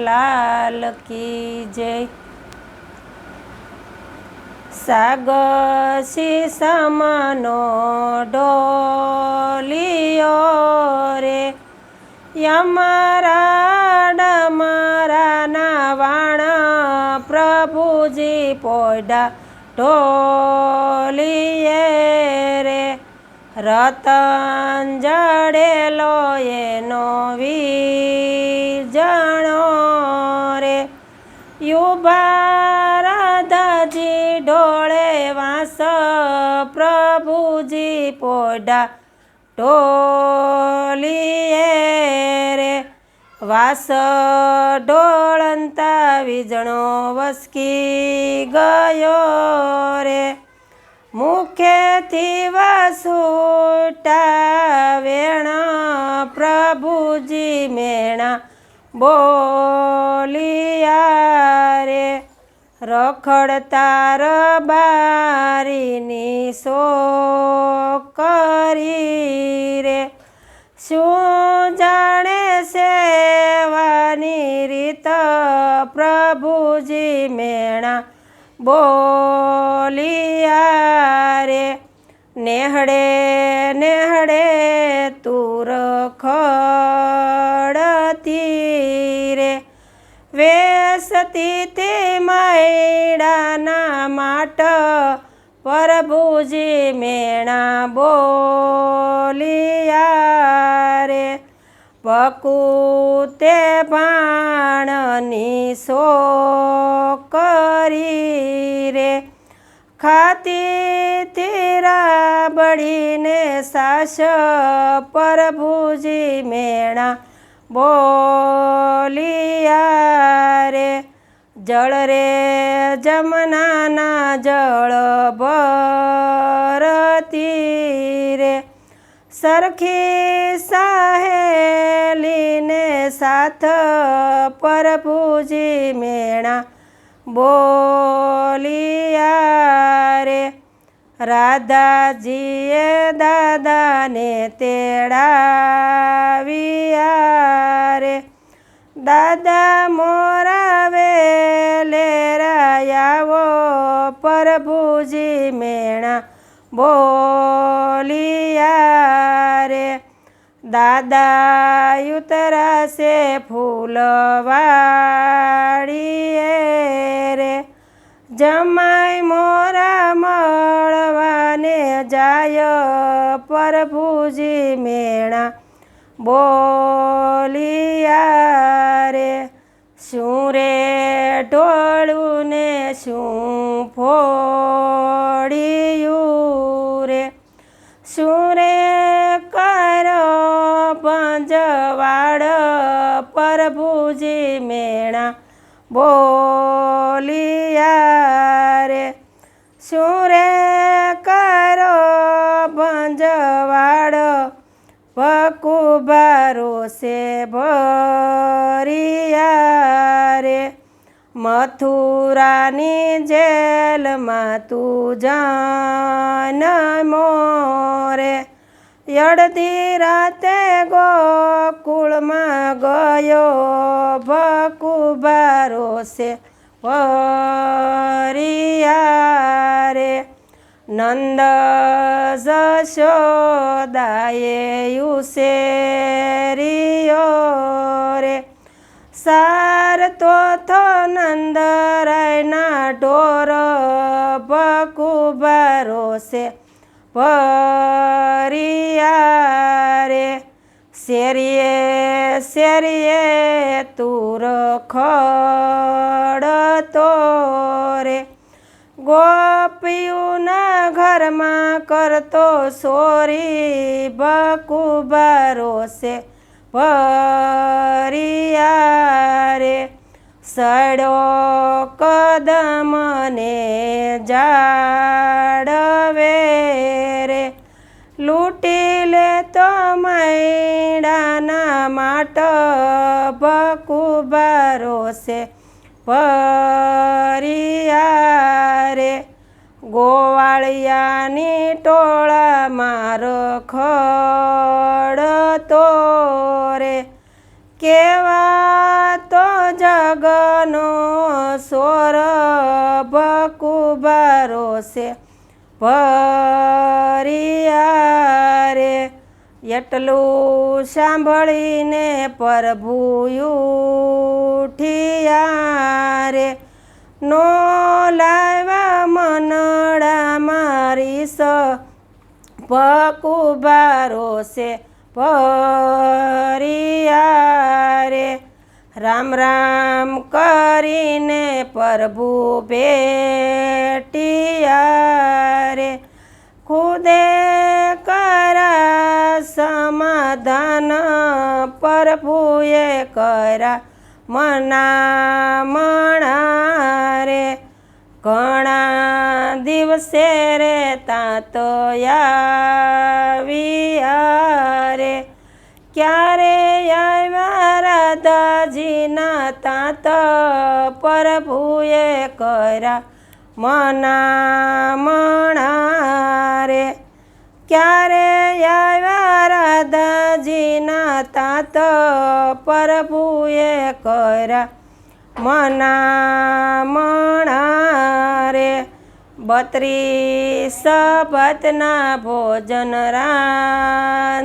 લાલ કી જય. સાગસી સમનો ડોલિયો રે. યમરા ડમરા વાણ પ્રભુજી પોડા ઢોલીએ રે. રતન જડેલો એનો વીજણો પોડા ઢોલીએ રે. વાસ ઢોળંતા વીજણો વસકી ગયો રે. મુખેથી વસુટા વેણ પ્રભુજી મેણા બોલિયા રે. રખડતા રબારીની સો કરી રે. શું જાણે સેવાની રીત પ્રભુજી મેણા બોલિયા રે. નેહડે નેહડે તું ખડતી રે. વેસતી તે મૈડાના માટ પ્રભુજી મેણા બોલિયા રે. પકુતે પાણની સો કરી રે. ખાતી તીરા બળીને સાસ પ્રભુજી મેણા બોલિયા રે જળ રે જમનાના જળ બરતી રે. સરખી સાહેલીને સાથ પર પૂજી મેણા બોલિયા રે રાધાજીએ દાદાને તેડાવ્યા રે દાદા મોરા વેલે રાયાવો પ્રભુજી મેણા બોલિયા રે દાદા યુતરાશે ફૂલવાડીએ રે. જમાઈ મોરા મળવાને જાય પ્રભુજી મેણા. બોલિયા રે શું રે ઢોળું ને શું ફોડિયું રે? શું રે કરો પંજવાડ પ્રભુજી મેણા? બોલિયા છે ભરિયા રે? મથુરાની જેલમાં તું જાન મોરે. અડધી રાતે ગોકુળમાં ગયો ભકુબારો છે ભરિયા રે? નંદ જશોદાએ યુસેરિયો રે સાર તો થો નંદરાયના ઢોર ભકુબારો છે ભરિયા રે શેરીએ શેરીએ તુર ખડતો રે ગોપિયુના ઘરમાં કરતો સોરી, બકુબારો છે ભરિયા રે સડો કદમને જાડવે રે. લૂંટી લે તો મૈડાના માટ, બકુબારો છે ભરિયા રે ગોવાળિયાની ટોળા માર ખડતો રે. કેવા તો જગનો સોરભ કુબારો છે. ભરિયા રે, એટલું સાંભળીને પ્રભુ ઉઠિયા રે. નો લાવ્યા મનડા મારી સ. પકુબારો છે ભરિયા રે રામ રામ કરીને પ્રભુ ભેટિયારે. ખુદે કરા સમાધાન પ્રભુએ કરા મનામણા રે ઘણા દિવસે રે તાત આવ્યા રે ક્યારે આવ્યા રાધાજીના તાત પ્રભુએ કર્યા મનામણા રે ક્યારે આવ્યા રાધાજીના તાત પ્રભુએ કર્યા મનામણા રે બત્રીસ ભતના ભોજન રાંધિયા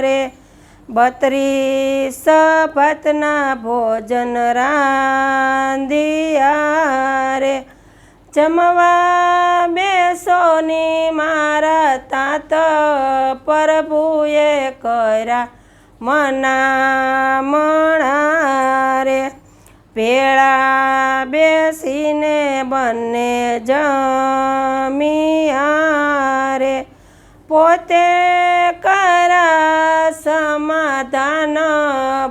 રે બત્રીસ ભતના ભોજન રાંધિયા રે જમવા બેસોની મારા તાત પ્રભુએ કર્યા મના રે. ભેળા બેસીને બંને જમિયા રે. પોતે કરા સમાધાન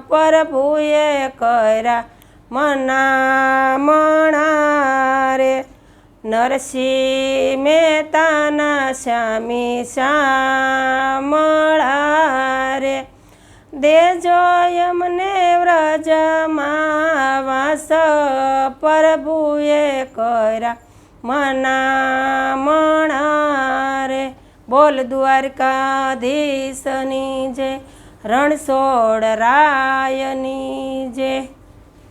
પ્રભુએ કર્યા મનામણા રે નરસિંહ મહેતાના શ્યામી શ્યામળા રે દેજો એમને વ્રજમાં વાસ પ્રભુએ કર્યા મના રે બોલ દ્વારકાધીશની જે રણછોડ રાયની જય